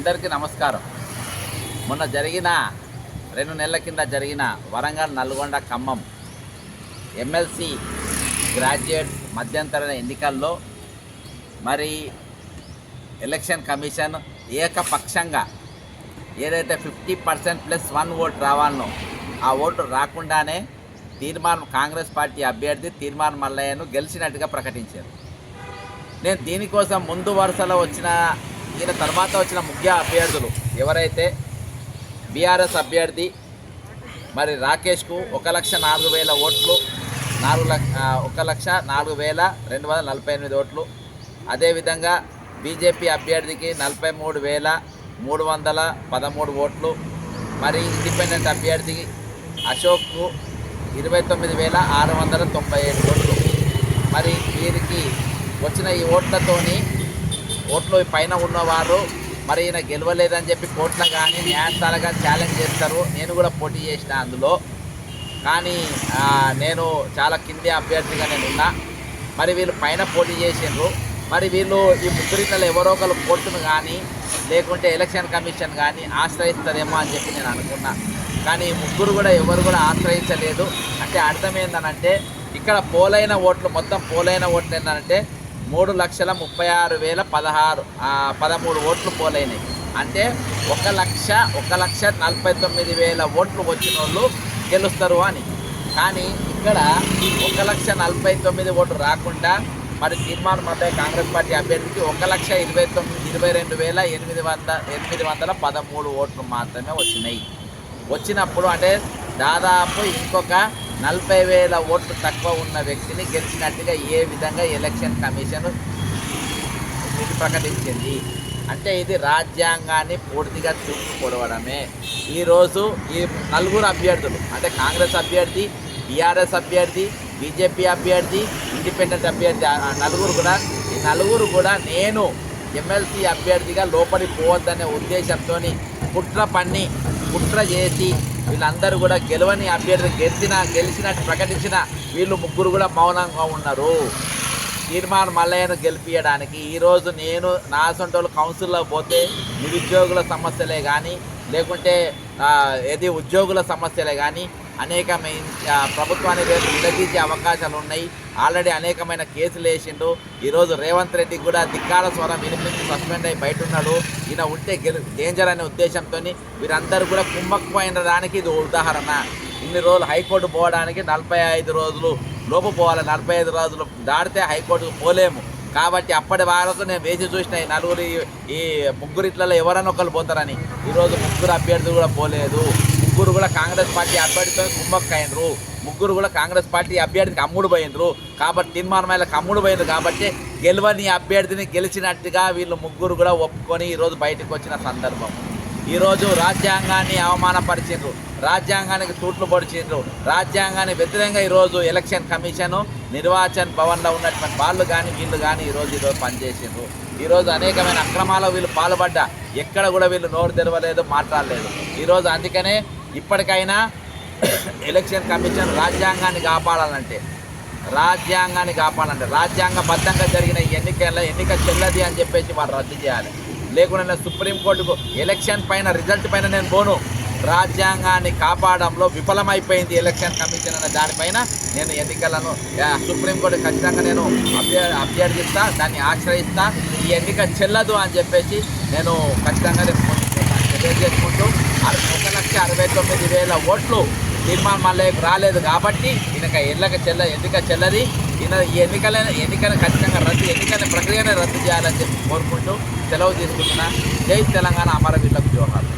అందరికీ నమస్కారం. మొన్న జరిగిన రెండు నెలల కింద జరిగిన వరంగల్ నల్గొండ ఖమ్మం ఎమ్మెల్సీ గ్రాడ్యుయేట్స్ మధ్యంతర ఎన్నికల్లో మరి ఎలక్షన్ కమిషన్ ఏకపక్షంగా ఏదైతే fifty percent plus one vote రావాలనో ఆ ఓటు రాకుండానే తీర్మానం కాంగ్రెస్ పార్టీ అభ్యర్థి తీర్మానం మల్లయ్యను గెలిచినట్టుగా ప్రకటించారు. నేను దీనికోసం ముందు వరుసలో వచ్చిన ఈయన తర్వాత వచ్చిన ముఖ్య అభ్యర్థులు ఎవరైతే బీఆర్ఎస్ అభ్యర్థి మరి రాకేష్కు ఒక లక్ష నాలుగు వేల ఓట్లు నాలుగు లక్ష ఒక లక్ష నాలుగు వేల రెండు వందల నలభై ఎనిమిది ఓట్లు. అదేవిధంగా బీజేపీ అభ్యర్థికి నలభై మూడు వేల మూడు వందల పదమూడు ఓట్లు. మరి ఇండిపెండెంట్ అభ్యర్థి అశోక్కు ఇరవై తొమ్మిది వేల ఆరు వందల తొంభై ఏడు ఓట్లు. మరి వీరికి వచ్చిన ఈ ఓట్లతోని ఓట్లు పైన ఉన్నవారు మరి ఈయన గెలవలేదని చెప్పి కోర్టులో కానీ న్యాయస్థానంగా ఛాలెంజ్ చేస్తారు. నేను కూడా పోటీ చేసిన అందులో. కానీ నేను చాలా కింది అభ్యర్థిగా నేను ఉన్నా. మరి వీళ్ళు పైన పోటీ చేసిండ్రు. మరి వీళ్ళు ఈ ముగ్గురిలో ఎవరో ఒకరు కోర్టును కానీ లేకుంటే ఎలక్షన్ కమిషన్ కానీ ఆశ్రయిస్తారేమో అని చెప్పి నేను అనుకున్నా. కానీ ఈ ముగ్గురు కూడా ఎవరు కూడా ఆశ్రయించలేదు. అంటే అర్థం ఏంటనంటే ఇక్కడ పోలైన ఓట్లు మొత్తం పోలైన ఓట్లు ఏంటంటే మూడు లక్షల ముప్పై ఆరు వేల పదహారు పదమూడు ఓట్లు పోలైనాయి. అంటే ఒక లక్ష ఒక లక్ష నలభై తొమ్మిది వేల ఓట్లు వచ్చిన వాళ్ళు గెలుస్తారు అని. కానీ ఇక్కడ ఒక లక్ష నలభై తొమ్మిది ఓట్లు రాకుండా మరి తీర్మానం అంటే కాంగ్రెస్ పార్టీ అభ్యర్థికి ఒక లక్ష ఇరవై తొమ్మిది ఇరవై రెండు వేల ఎనిమిది వంద ఎనిమిది వందల పదమూడు ఓట్లు మాత్రమే వచ్చినాయి. వచ్చినప్పుడు అంటే దాదాపు ఇంకొక నలభై వేల ఓట్లు తక్కువ ఉన్న వ్యక్తిని గెలిచినట్టుగా ఏ విధంగా ఎలక్షన్ కమిషన్ ఇది ప్రకటించింది? అంటే ఇది రాజ్యాంగాన్ని పూర్తిగా చూసుకోవడమే ఈరోజు ఈ నలుగురు అభ్యర్థులు అంటే కాంగ్రెస్ అభ్యర్థి టీఆర్ఎస్ అభ్యర్థి బీజేపీ అభ్యర్థి ఇండిపెండెంట్ అభ్యర్థి నలుగురు కూడా ఈ నలుగురు కూడా నేను ఎమ్మెల్సీ అభ్యర్థిగా లోపలి పోవద్దనే ఉద్దేశంతో కుట్ర పన్ని కుట్ర చేసి వీళ్ళందరూ కూడా గెలవని అభ్యర్థి గెలిచిన గెలిచినట్టు ప్రకటించిన వీళ్ళు ముగ్గురు కూడా మౌనంగా ఉన్నారు. తీర్మానం మల్లయ్యను గెలిపించడానికి ఈరోజు నేను నా సొంటోళ్ళు కౌన్సిల్లో పోతే నిరుద్యోగుల సమస్యలే కానీ లేకుంటే ఏది ఉద్యోగుల సమస్యలే కానీ అనేకమైన ప్రభుత్వాన్ని రేపు విడదీసే అవకాశాలు ఉన్నాయి. ఆల్రెడీ అనేకమైన కేసులు వేసిండు. ఈరోజు రేవంత్ రెడ్డి కూడా దిక్కాల స్వరం వినిపించి సస్పెండ్ అయి బయట ఉన్నాడు ఈయన ఉంటే డేంజర్ అనే ఉద్దేశంతో వీరందరూ కూడా కుమ్మక్కుపోయిన దానికి ఇది ఉదాహరణ. ఇన్ని రోజులు హైకోర్టు పోవడానికి నలభై ఐదు రోజులు లోపు పోవాలి. నలభై ఐదు రోజులు దాటితే హైకోర్టుకు పోలేము. కాబట్టి అప్పటి వరకు నేను వేసి చూసిన ఈ నలుగురు ఈ- ఈ ముగ్గురిట్లలో ఎవరైనా ఒకరు పోతారని. ఈరోజు ముగ్గురు అభ్యర్థులు కూడా పోలేదు. ముగ్గురు కూడా కాంగ్రెస్ పార్టీ అభ్యర్థితో కుమ్మక్కైనరు ముగ్గురు కూడా కాంగ్రెస్ పార్టీ అభ్యర్థికి అమ్ముడు పోయినరు. కాబట్టి తీర్మానమైలకు అమ్ముడు పోయినరు కాబట్టి గెలవని అభ్యర్థిని గెలిచినట్టుగా వీళ్ళు ముగ్గురు కూడా ఒప్పుకొని ఈరోజు బయటకు వచ్చిన సందర్భం. ఈరోజు రాజ్యాంగాన్ని అవమానపరిచిండ్రు. రాజ్యాంగానికి తూట్లు పొడిచిండ్రు. రాజ్యాంగాన్ని వ్యతిరేకంగా ఈరోజు ఎలక్షన్ కమిషను నిర్వాచన్ భవన్లో ఉన్నటువంటి వాళ్ళు కానీ వీళ్ళు కానీ ఈరోజు ఈరోజు పనిచేసిండ్రు. ఈరోజు అనేకమైన అక్రమాలకు వీళ్ళు పాల్పడ్డా. ఎక్కడ కూడా వీళ్ళు నోరు తెరవలేదు మాట్లాడలేదు. ఈరోజు అందుకనే ఇప్పటికైనా ఎలక్షన్ కమిషన్ రాజ్యాంగాన్ని కాపాడాలంటే రాజ్యాంగాన్ని కాపాడాలంటే రాజ్యాంగబద్ధంగా జరిగిన ఎన్నికల ఎన్నికల్లో ఎన్నిక చెల్లది అని చెప్పేసి వాళ్ళు రద్దు చేయాలి. లేకుండా నేను సుప్రీంకోర్టుకు ఎలక్షన్ పైన రిజల్ట్ పైన నేను పోను. రాజ్యాంగాన్ని కాపాడంలో విఫలమైపోయింది ఎలక్షన్ కమిషన్ అనే దానిపైన నేను ఎన్నికలను సుప్రీంకోర్టు ఖచ్చితంగా నేను అభ్య అభ్యర్థిస్తా దాన్ని ఆశ్రయిస్తా. ఈ ఎన్నిక చెల్లదు అని చెప్పేసి నేను ఖచ్చితంగా నేను తెలియజేసుకుంటూ అర- ఒక లక్ష అరవై తొమ్మిది వేల ఓట్లు తీర్మానం మళ్ళీ రాలేదు కాబట్టి ఈయనక ఎన్నిక చెల్ల ఎన్నిక చెల్లది? ఈయన ఈ ఎన్నికల ఎన్నికను ఖచ్చితంగా రద్దు ఎన్నికల ప్రక్రియనే రద్దు చేయాలని చెప్పి కోరుకుంటూ సెలవు తీసుకుంటున్నా. జై తెలంగాణ అమరవీరులకు జోహార్.